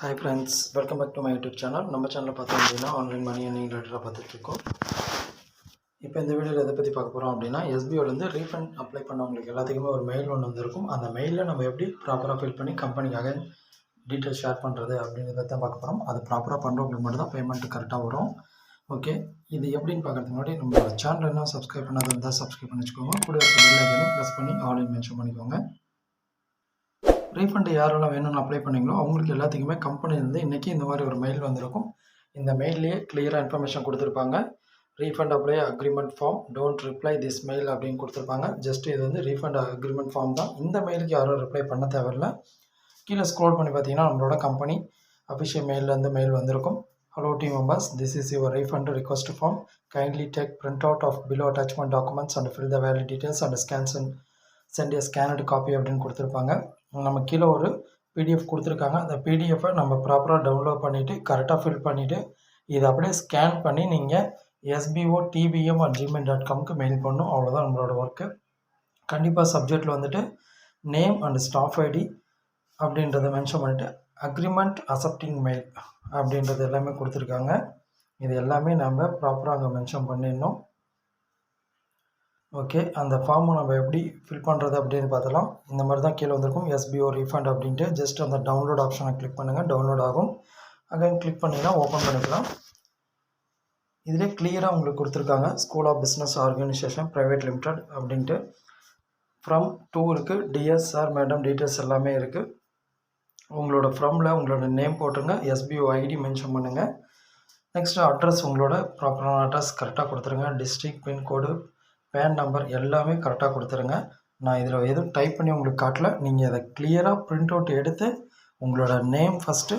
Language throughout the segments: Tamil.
Hi friends welcome back to my YouTube channel நம்ம சேனலில் பார்த்தோம் அப்படின்னா ஆன்லைன் மணி அர்னிங் ரிலேட்டடாக பார்த்துட்ருக்கோம். இப்போ இந்த வீடியோவில் எதை பற்றி பார்க்க போகிறோம் அப்படின்னா எஸ்பிஓலேருந்து ரீஃபண்ட் அப்ளை பண்ணவங்களுக்கு எல்லாத்துக்குமே ஒரு மெயில் ஒன்று வந்திருக்கும். அந்த மெயிலில் நம்ம எப்படி ப்ராப்பராக ஃபில் பண்ணி கம்பெனிக்காக டீட்டெயில் ஷேர் பண்ணுறது அப்படின்றத தான் பார்க்க போகிறோம் அது ப்ராப்பராக பண்ணுறவங்களுக்கு மட்டும் தான் பேமெண்ட் கரெக்டாக வரும். ஓகே இது எப்படின்னு பார்க்கறதுக்கு முன்னாடி நம்ம சேனல் என்ன சப்ஸ்கிரைப் பண்ணாத இருந்தால் சப்ஸ்கிரைப் பண்ணி வச்சுக்கோங்க. கூட பெல் ஐக்கனையும் ப்ரெஸ் பண்ணி ஆன்லைன் மென்ஷன் பண்ணிக்கோங்க. ரீஃபண்ட் யாரெல்லாம் வேணும்னு அப்ளை பண்ணிங்களோ அவங்களுக்கு எல்லாத்துக்குமே கம்பெனிலேருந்து இன்றைக்கி இந்த மாதிரி ஒரு மெயில் வந்திருக்கும். இந்த மெயிலே கிளியராக இன்ஃபர்மேஷன் கொடுத்துருப்பாங்க. Refund apply agreement form don't reply this mail அப்படின்னு கொடுத்துருப்பாங்க. ஜஸ்ட் இது வந்து ரீஃபண்ட் அக்ரிமெண்ட் ஃபார்ம் தான். இந்த மெயிலுக்கு யாரும் ரிப்ளை பண்ண தேவையில்ல. கீழே ஸ்க்ரோல் பண்ணி பார்த்தீங்கன்னா நம்மளோட கம்பெனி அஃபிஷியல் மெயிலேருந்து மெயில் வந்திருக்கும். Hello team members this is your refund request form kindly take print out of below attachment documents and fill the valid details and scans and send a scanned copy அப்படின்னு கொடுத்துருப்பாங்க. நம்ம கீழே ஒரு பிடிஎஃப் கொடுத்துருக்காங்க. அந்த பிடிஎஃபை நம்ம ப்ராப்பராக டவுன்லோட் பண்ணிவிட்டு கரெக்டாக ஃபில் பண்ணிவிட்டு இதை அப்படியே ஸ்கேன் பண்ணி நீங்கள் SPO DPM at Gmail dot காம்க்கு mail பண்ணணும். அவ்வளோதான் நம்மளோட ஒர்க்கு கண்டிப்பாக சப்ஜெக்டில் வந்துட்டு நேம் அண்ட் ஸ்டாஃப் ஐடி அப்படின்றத மென்ஷன் பண்ணிவிட்டு அக்ரிமெண்ட் அசப்டிங் மெயில் அப்படின்றது எல்லாமே கொடுத்துருக்காங்க. இது எல்லாமே நம்ம ப்ராப்பராக அங்கே மென்ஷன் பண்ணிடணும். ஓகே அந்த ஃபார்மை நம்ம எப்படி ஃபில் பண்ணுறது அப்படின்னு பார்த்தலாம் இந்த மாதிரி தான் கீழே வந்திருக்கும். எஸ்பிஓ ரீஃபண்ட் அப்படின்ட்டு ஜஸ்ட் அந்த டவுன்லோட் ஆப்ஷனை கிளிக் பண்ணுங்கள் டவுன்லோட் ஆகும். அகைன் கிளிக் பண்ணிங்கன்னா ஓப்பன் பண்ணிக்கலாம். இதிலே கிளியராக உங்களுக்கு கொடுத்துருக்காங்க. School of business organization private limited அப்படின்ட்டு. ஃப்ரம் டூ இருக்குது டிஎஸ்ஆர் மேடம் டீட்டெயில்ஸ் எல்லாமே இருக்குது உங்களோட ஃப்ரமில் உங்களோட நேம் போட்டுருங்க. எஸ்பிஓ ஐடி மென்ஷன் பண்ணுங்கள் நெக்ஸ்ட்டு அட்ரஸ் உங்களோட ப்ராப்பரான அட்ரஸ் கரெக்டாக கொடுத்துருங்க. டிஸ்ட்ரிக் பின்கோடு பேன் நம்பர் எல்லாமே கரெக்டாக கொடுத்துருங்க. நான் இதில் எதுவும் டைப் பண்ணி உங்களுக்கு காட்டல. நீங்கள் அதை கிளியராக பிரிண்ட் அவுட் எடுத்து உங்களோட நேம் ஃபஸ்ட்டு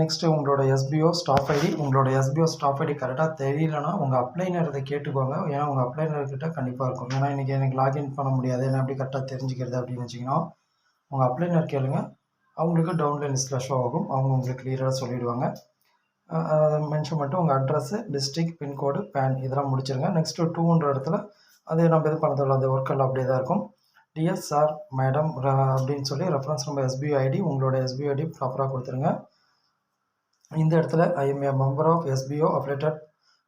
நெக்ஸ்ட்டு உங்களோட எஸ்பிஓ ஸ்டாஃப் ஐடி உங்களோட எஸ்பிஓ ஸ்டாஃப் ஐடி கரெக்டாக தெரியலனா உங்கள் அப்ளைனர் இதை கேட்டுக்கோங்க. ஏன்னா உங்கள் அப்ளைனர்கிட்ட கண்டிப்பாக இருக்கும். ஏன்னா இன்றைக்கி எனக்கு லாகின் பண்ண முடியாது. என்ன அப்படி கரெக்டாக தெரிஞ்சுக்கிறது அப்படின்னு வச்சிங்கன்னா உங்கள் அப்ளைனர் கேளுங்க. அவங்களுக்கு டவுன்லைன் லிஸ்ட்டில் ஷோ ஆகும். அவங்க உங்களுக்கு கிளியராக சொல்லிவிடுவாங்க அதை மென்ஷன் பண்ணிட்டு உங்கள் அட்ரஸ்ஸு டிஸ்ட்ரிக் பின்கோடு பேன் இதெல்லாம் முடிச்சிருங்க. நெக்ஸ்ட்டு டூன்ற இடத்துல அது நம்ம இது பண்ணதில்ல அந்த ஒர்க்கெல்லாம் அப்படியே தான் இருக்கும். டிஎஸ் சார் மேடம் அப்படின்னு சொல்லி ரெஃபரன்ஸ் நம்பர் எஸ்பிஐ ஐடி உங்களோட எஸ்பிஐ ஐடி ப்ராப்பராக கொடுத்துருங்க. இந்த இடத்துல I a member of SPO updated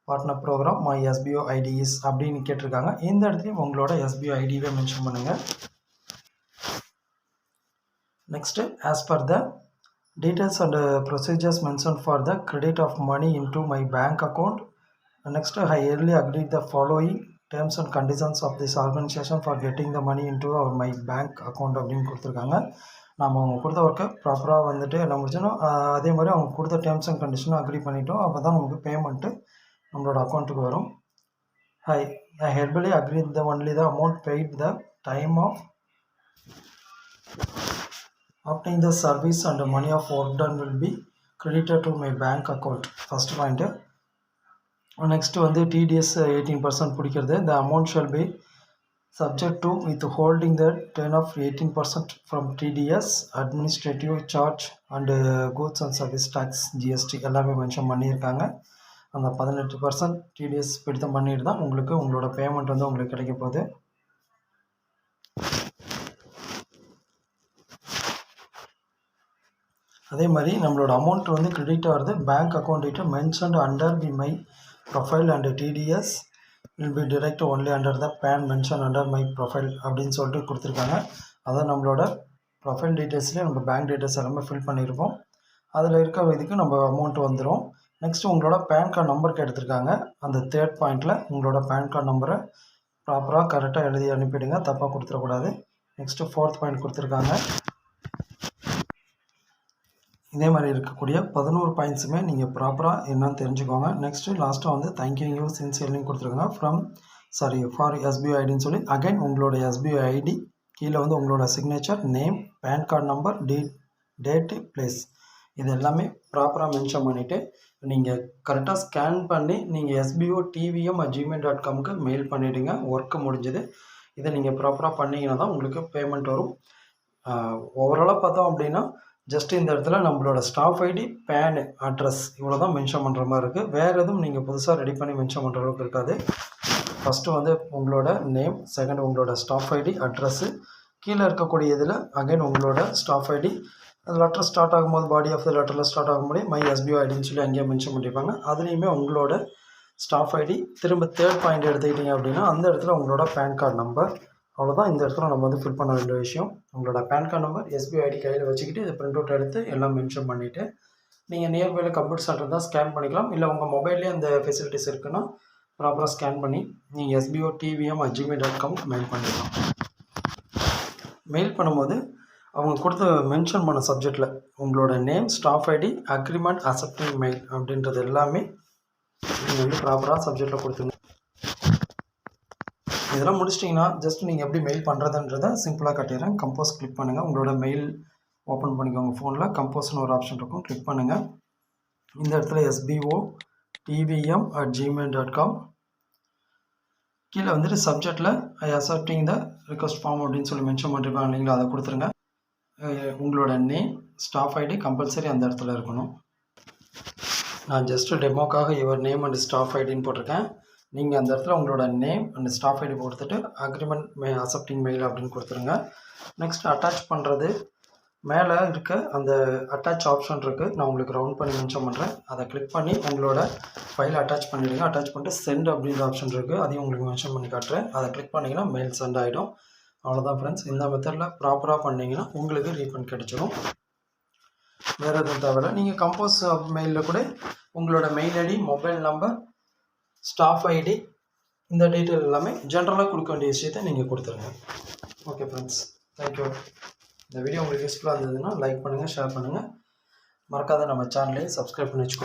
partner program my SPO IDs அப்படின்னு கேட்டிருக்காங்க. இந்த இடத்துலையும் உங்களோட எஸ்பிஓ ஐடியவே மென்ஷன் பண்ணுங்கள் next as per the details and uh, procedures mentioned for the credit of money into my bank account next i early agreed the following terms and conditions of this organization for getting the money into our my bank account அப்படின்னு கொடுத்துருக்காங்க நம்ம அவங்க கொடுத்த ஒர்க்கை ப்ராப்பராக வந்துட்டு என்ன முடிச்சோம் அதே மாதிரி அவங்க கொடுத்த டேர்ம்ஸ் அண்ட் கண்டிஷனும் அக்ரி பண்ணிட்டோம் அப்போ தான் நமக்கு பேமெண்ட்டு நம்மளோட அக்கௌண்ட்டுக்கு வரும் hi I hereby agree the only the amount paid the time of obtain the service and the money of work done will be credited to my bank account first point next வந்து டிடிஎஸ் எயிட்டீன் பர்சன்ட் பிடிக்கிறது the amount shall be subject to withholding the ten of eighteen percent from TDS, administrative charge and goods and service tax GST எல்லாமே மென்ஷன் பண்ணியிருக்காங்க அந்த பதினெட்டு பர்சன்ட் டிடிஎஸ் பிடித்தம் பண்ணிட்டு தான் உங்களுக்கு உங்களோட பேமெண்ட் வந்து உங்களுக்கு கிடைக்க போகுது அதே மாதிரி நம்மளோட அமௌண்ட் வந்து கிரெடிட் ஆகிறது பேங்க் அக்கௌண்ட் கிட்ட mentioned under be my profile and TDS will be deducted only under the PAN mention under my profile அப்படின்னு சொல்லிட்டு கொடுத்துருக்காங்க. அதான் நம்மளோட ப்ரொஃபைல் டீட்டெயில்ஸ்லேயே நம்ம பேங்க் டீட்டெயில்ஸ் எல்லாமே ஃபில் பண்ணியிருப்போம். அதில் இருக்க இதுக்கு நம்ம அமௌண்ட் வந்துடும் நெக்ஸ்ட்டு உங்களோட பேன் கார்டு நம்பருக்கு எடுத்திருக்காங்க. அந்த தேர்ட் பாயிண்டில் உங்களோட பேன் கார்டு நம்பரை ப்ராப்பராக கரெக்டாக எழுதி அனுப்பிவிடுங்க தப்பாக கொடுத்துடக்கூடாது. நெக்ஸ்ட்டு ஃபோர்த் பாயிண்ட் கொடுத்துருக்காங்க. இதே மாதிரி இருக்கக்கூடிய பதினோரு பாயிண்ட்ஸுமே நீங்கள் ப்ராப்பராக என்னன்னு தெரிஞ்சுக்கோங்க. நெக்ஸ்ட்டு லாஸ்ட்டாக வந்து தேங்க்யூ யூ சின்சியர்லிங் கொடுத்துருக்காங்க ஃப்ரம் சாரி ஃபார் எஸ்பிஐ ஐடின்னு சொல்லி அகைன் உங்களோட எஸ்பிஐ ஐடி கீழே வந்து உங்களோட signature name PAN card number day date place இது எல்லாமே ப்ராப்பராக மென்ஷன் பண்ணிவிட்டு நீங்கள் கரெக்டாக ஸ்கேன் பண்ணி நீங்கள் எஸ்பிஓ டிவிஎம் ஜிமெயில் டாட் காம்க்கு மெயில் பண்ணிவிடுங்க ஒர்க்கு முடிஞ்சது. இதை நீங்கள் ப்ராப்பராக பண்ணிங்கன்னா தான் உங்களுக்கு பேமெண்ட் வரும். ஓவராலாக பார்த்தோம் அப்படின்னா ஜஸ்ட் இந்த இடத்துல நம்மளோட ஸ்டாஃப் ஐடி பேனு அட்ரஸ் இவ்வளோ தான் மென்ஷன் பண்ணுற மாதிரி இருக்குது வேறு எதுவும் நீங்கள் புதுசாக ரெடி பண்ணி மென்ஷன் பண்ணுற அளவுக்கு இருக்காது. ஃபஸ்ட்டு வந்து உங்களோட நேம் செகண்ட் உங்களோட ஸ்டாஃப் ஐடி அட்ரஸ்ஸு கீழே இருக்கக்கூடிய இதில் அகைன் உங்களோட ஸ்டாஃப் ஐடி அந்த லெட்டர் ஸ்டார்ட் ஆகும்போது பாடி ஆஃப் த லெட்டரில் ஸ்டார்ட் ஆகும்போது மை எஸ்பிஓ ஐடின்னு சொல்லி அங்கேயே மென்ஷன் பண்ணியிருப்பாங்க அதுலேயுமே உங்களோட ஸ்டாஃப் ஐடி திரும்ப தேர்ட் பாயிண்ட் எடுத்துக்கிட்டீங்க அப்படின்னா அந்த இடத்துல உங்களோட பேன் கார்டு நம்பர் அவ்வளோதான் இந்த இடத்துல நம்ம வந்து ஃபில் பண்ண வேண்டிய விஷயம். உங்களோட PAN card number SBI ID கையில் வச்சுக்கிட்டு இதை பிரிண்ட் அவுட் எடுத்து எல்லாம் மென்ஷன் பண்ணிவிட்டு நீங்கள் நியர்பையில் கம்ப்யூட்டர் சென்டர் தான் ஸ்கேன் பண்ணிக்கலாம். இல்லை உங்கள் மொபைல்லேயே அந்த ஃபெசிலிட்டிஸ் இருக்குன்னா ப்ராப்பராக ஸ்கேன் பண்ணி நீங்கள் SPO TVM Gmail dot com mail பண்ணிடலாம் மெயில் பண்ணும்போது அவங்க கொடுத்த மென்ஷன் பண்ண சப்ஜெக்டில் உங்களோட name staff ID agreement accepting mail அப்படின்றது எல்லாமே நீங்கள் வந்து ப்ராப்பராக சப்ஜெக்டில் கொடுத்துருங்க. இதெல்லாம் முடிச்சிட்டிங்கன்னா ஜஸ்ட் நீங்கள் எப்படி மெயில் பண்ணுறதுன்றதை சிம்பிளாக கட்டிடுறேன். கம்போஸ் கிளிக் பண்ணுங்கள் உங்களோட மெயில் ஓப்பன் பண்ணிக்கோங்க ஃபோனில் கம்போஸ்னு ஒரு ஆப்ஷன் இருக்கும். கிளிக் பண்ணுங்கள் இந்த இடத்துல SPO TVM at Gmail dot com கீழே வந்துட்டு சப்ஜெக்டில் ஐ அசப்டிங் த ரிக்வஸ்ட் ஃபார்ம் அப்படின்னு சொல்லி மென்ஷன் பண்ணிருப்பாங்க இல்லைங்களா? அதை கொடுத்துருங்க. உங்களோட நேம் ஸ்டாஃப் ஐடி கம்பல்சரி அந்த இடத்துல இருக்கணும். நான் ஜஸ்ட்டு டெமோக்காக யுவர் நேம் அண்ட் ஸ்டாஃப் ஐடின்னு போட்டிருக்கேன். நீங்கள் அந்த இடத்துல உங்களோட நேம் அண்ட் ஸ்டாஃப் ஐடி கொடுத்துட்டு அக்ரிமெண்ட் மே அக்செப்டிங் மெயில் அப்படின்னு கொடுத்துருங்க. நெக்ஸ்ட் அட்டாச் பண்ணுறது மேலே இருக்க அந்த அட்டாச் ஆப்ஷன் இருக்குது நான் உங்களுக்கு ரவுண்ட் பண்ணி மென்ஷன் பண்ணுறேன் அதை கிளிக் பண்ணி உங்களோட ஃபைல் அட்டாச் பண்ணிவிடுங்க அட்டாச் பண்ணிட்டு சென்ட் அப்படின்ற ஆப்ஷன் இருக்குது அதையும் உங்களுக்கு மென்ஷன் பண்ணி காட்டுறேன். அதை கிளிக் பண்ணிங்கன்னா மெயில் சென்ட் ஆகிடும் அவ்வளோதான் ஃப்ரெண்ட்ஸ் இந்த மெத்தடில் ப்ராப்பராக பண்ணிங்கன்னா உங்களுக்கு ரீஃபண்ட் கிடச்சிடும் வேறு எதுவும் தேவையில்ல. நீங்கள் கம்போஸ் மெயிலில் கூட உங்களோட mail ID mobile number staff ID இந்த டீட்டெயில் எல்லாமே ஜென்ரலாக கொடுக்க வேண்டிய விஷயத்தை நீங்கள் கொடுத்துருங்க. ஓகே ஃப்ரெண்ட்ஸ் தேங்க்யூ இந்த வீடியோ உங்களுக்கு யூஸ்ஃபுல்லாக இருந்ததுன்னா லைக் பண்ணுங்கள் ஷேர் பண்ணுங்கள் மறக்காத நம்ம சேனலையும் சப்ஸ்கிரைப் பண்ணி வச்சுக்கோங்க.